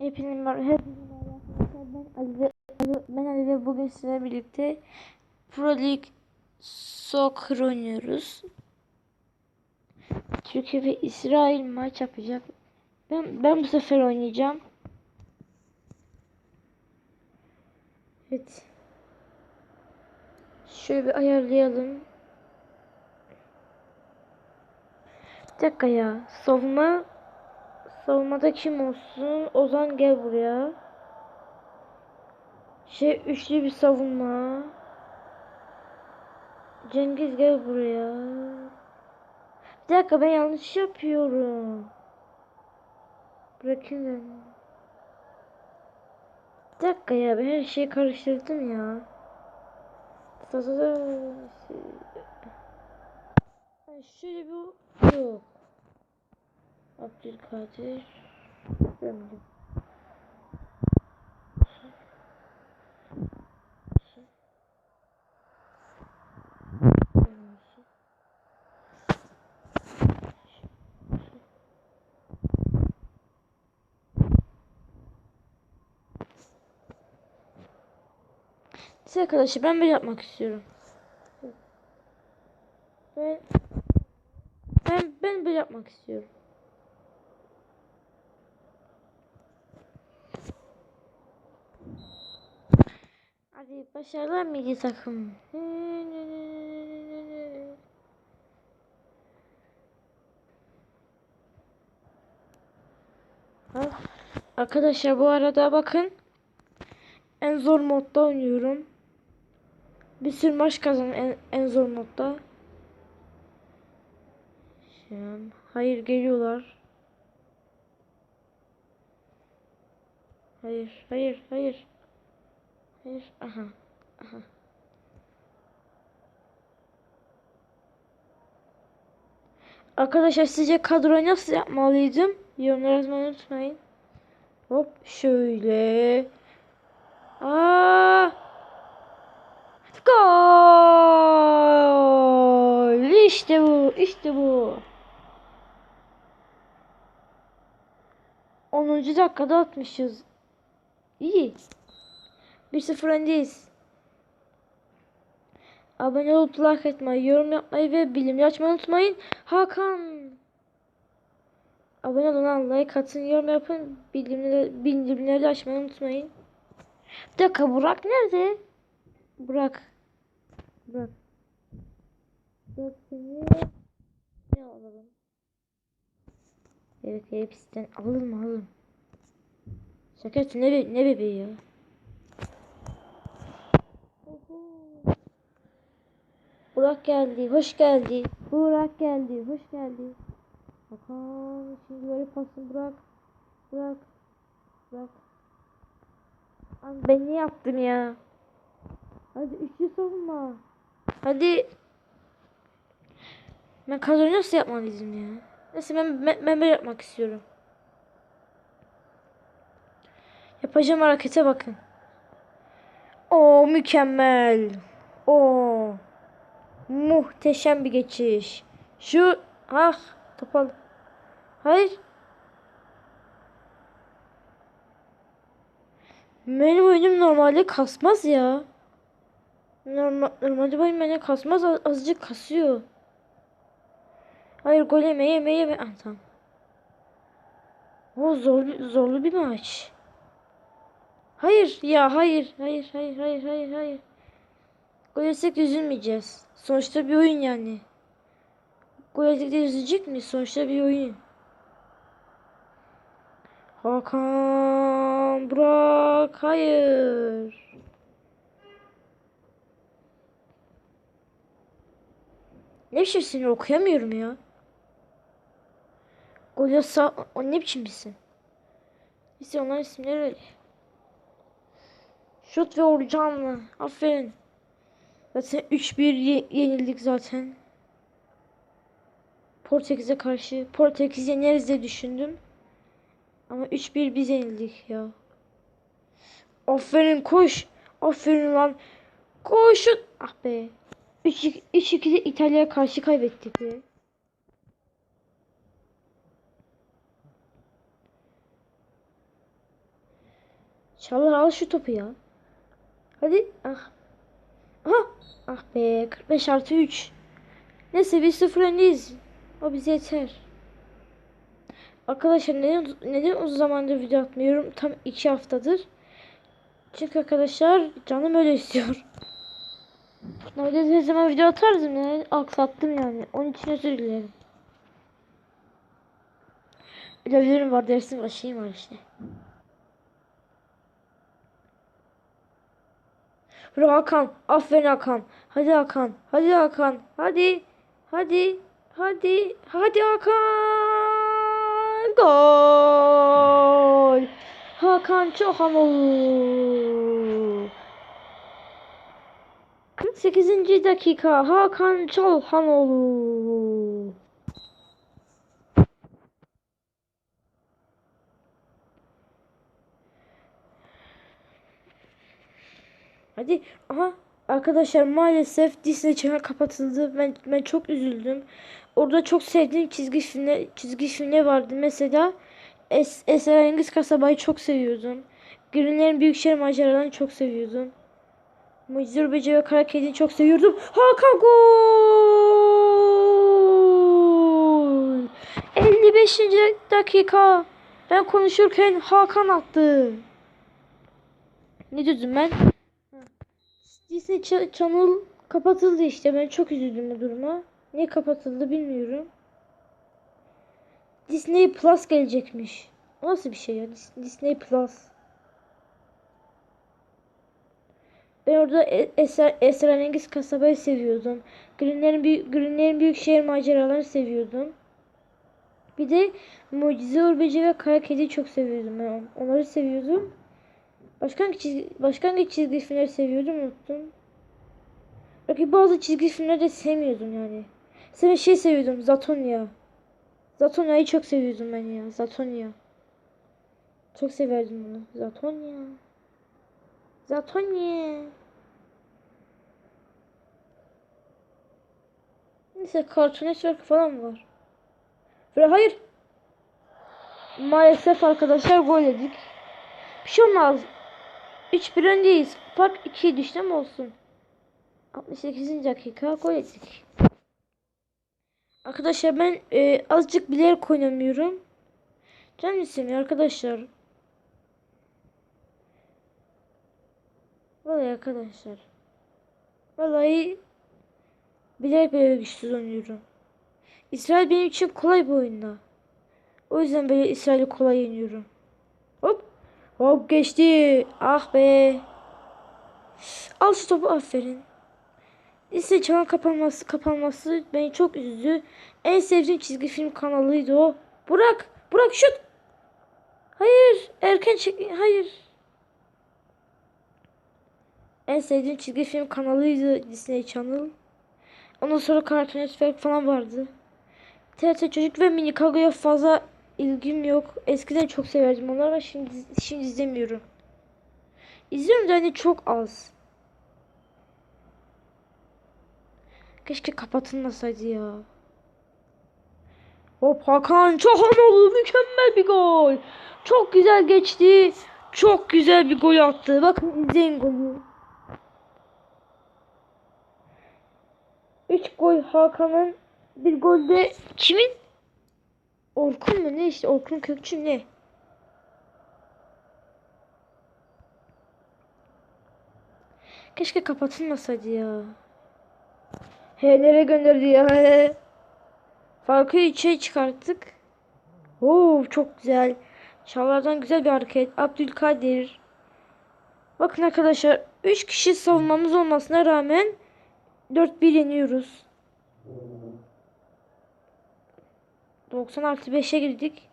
Hepinize merhaba. Ben Ali ve ben Ali ve bugün sizinle birlikte Pro League Soccer oynuyoruz. Türkiye ve İsrail maç yapacak. Ben ben bu sefer oynayacağım. Evet. Şöyle bir ayarlayalım. Bir dakika ya. Savunma Savunmada kim olsun? Ozan gel buraya. Şey üçlü bir savunma. Cengiz gel buraya. Bir dakika ben yanlış yapıyorum. Bırakın beni. Bir dakika ya ben her şeyi karıştırdım ya. Şöyle bir yok. Abdülkadir Ömrü. Size arkadaşlar ben böyle yapmak istiyorum. Ben ben ben böyle yapmak istiyorum. Hadi başarılar milli takım. Ah, Arkadaşlar bu arada bakın. En zor modda oynuyorum. Bir sürü maç kazandım en, en zor modda. Hayır geliyorlar. Hayır, hayır, hayır. Hayır. Aha. Aha. Arkadaşlar sizce kadroyu nasıl yapmalıydım? Yorumlara yazmayı unutmayın. Hop şöyle. Aa! Gol! İşte bu, işte bu. 10. dakikada atmışız. İyi. 1-0 öndeyiz. Abone olup like etmeyi, yorum yapmayı ve bildirimleri açmayı unutmayın. Hakan. Abone olun, like atın, yorum yapın. Bildirimleri, açmayı unutmayın. Bir dakika Burak nerede? Burak. Burak. Burak seni ne alalım? Evet hepsinden alalım alalım. Şaka ne, ne bebeği ya? Burak geldi, hoş geldi. Burak geldi, hoş geldi. Bakalım şimdi böyle pasını bırak. Bırak. Bırak. Abi ben ne yaptım ya? Hadi üçlü savunma. Hadi. Ben kadroyu nasıl yapmalıydım ya? Neyse ben, ben, ben böyle yapmak istiyorum. Yapacağım harekete bakın. O mükemmel. O muhteşem bir geçiş. Şu ah topal. Hayır. Benim oyunum normalde kasmaz ya. Normal, normalde oyun beni kasmaz az- azıcık kasıyor. Hayır gol yeme yeme yeme. Ah, tamam. O zorlu, zorlu bir maç. Hayır ya hayır hayır hayır hayır hayır hayır. Gol yesek üzülmeyeceğiz. Sonuçta bir oyun yani. Gol yedik de üzülecek mi? Sonuçta bir oyun. Hakan Burak hayır. Ne biçim isim okuyamıyorum ya. Gol yasa o ne biçim isim? İşte onların isimleri öyle. Şut ve Orcanlı. Aferin. Zaten 3-1 ye- yenildik zaten. Portekiz'e karşı. Portekiz yeneriz diye düşündüm. Ama 3-1 biz yenildik ya. Aferin koş. Aferin lan. Koşun. Ah be. 3-2'de İtalya'ya karşı kaybettik be. Çağlar al şu topu ya. Hadi. Ah. Aha. Ah be 45 artı 3. Neyse 1-0 öndeyiz. O bize yeter. Arkadaşlar neden, neden uzun zamandır video atmıyorum? Tam 2 haftadır. Çünkü arkadaşlar canım öyle istiyor. Normalde her zaman video atardım ya. Aksattım yani. Onun için özür dilerim. Ödevlerim var, dersim şeyim var işte. Hakan. Aferin Hakan. Hadi Hakan. Hadi Hakan. Hadi. Hadi. Hadi. Hadi Hakan. Gol. Hakan Çalhanoğlu. 48. dakika. Hakan Çalhanoğlu. Hadi. Aha. Arkadaşlar maalesef Disney Channel kapatıldı. Ben ben çok üzüldüm. Orada çok sevdiğim çizgi filmler çizgi filmler vardı. Mesela Es Esrarengiz Kasaba'yı çok seviyordum. Greenlerin Büyükşehir maceralarını çok seviyordum. Mucize Böceği ve Kara Kedi'yi çok seviyordum. Hakan gol! 55. dakika. Ben konuşurken Hakan attı. Ne dedim ben? Disney Ch- Channel kapatıldı işte. Ben çok üzüldüm bu duruma. Niye kapatıldı bilmiyorum. Disney Plus gelecekmiş. Nasıl bir şey ya? Dis- Disney Plus. Ben orada Eser, Esrarengiz Kasaba'yı seviyordum. Greenlerin, büyük, Greenlerin Büyükşehir maceralarını seviyordum. Bir de Mucize Uğur Böceği ve Kara Kedi'yi çok seviyordum ben. on- Onları seviyordum. Başka çizgi, başka hangi çizgi filmleri seviyordum unuttum. Belki bazı çizgi filmleri de sevmiyordum yani. Sen şey seviyordum Zatonya. Zatonya'yı çok seviyordum ben ya. Zatonya. Çok severdim bunu. Zatonya. Zatonya. Neyse Cartoon Network falan var. Ve hayır. Maalesef arkadaşlar gol yedik. Bir şey olmaz. 3-1 öndeyiz. Fark 2'ye düştü ama olsun. 68. dakika gol ettik. Arkadaşlar ben e, azıcık bilerek oynamıyorum. Canım istemiyor arkadaşlar. Vallahi arkadaşlar. Vallahi bilerek böyle güçsüz oynuyorum. İsrail benim için kolay bir oyunda. O yüzden böyle İsrail'i kolay yeniyorum. Hop. Geçti. Ah be. Al şu topu aferin. Lise çağın kapanması kapanması beni çok üzdü. En sevdiğim çizgi film kanalıydı o. Burak, Burak şut. Hayır, erken çek. Hayır. En sevdiğim çizgi film kanalıydı Disney Channel. Ondan sonra Cartoon Network falan vardı. TRT Çocuk ve Mini Kago'ya fazla ilgim yok. Eskiden çok severdim onları ama şimdi şimdi izlemiyorum. İzliyorum da hani çok az. Keşke kapatılmasaydı ya. Hop Hakan Çahanoğlu mükemmel bir gol. Çok güzel geçti. Çok güzel bir gol attı. Bakın izleyin golü. 3 gol Hakan'ın. Bir gol de kimin? Orkun mu ne işte Orkun Kökçü ne? Keşke kapatılmasaydı ya. He nereye gönderdi ya? He. Farkı 3'e çıkarttık. Oo çok güzel. Çağlar'dan güzel bir hareket. Abdülkadir. Bakın arkadaşlar 3 kişi savunmamız olmasına rağmen 4-1 yeniyoruz. 90 artı 5'e girdik.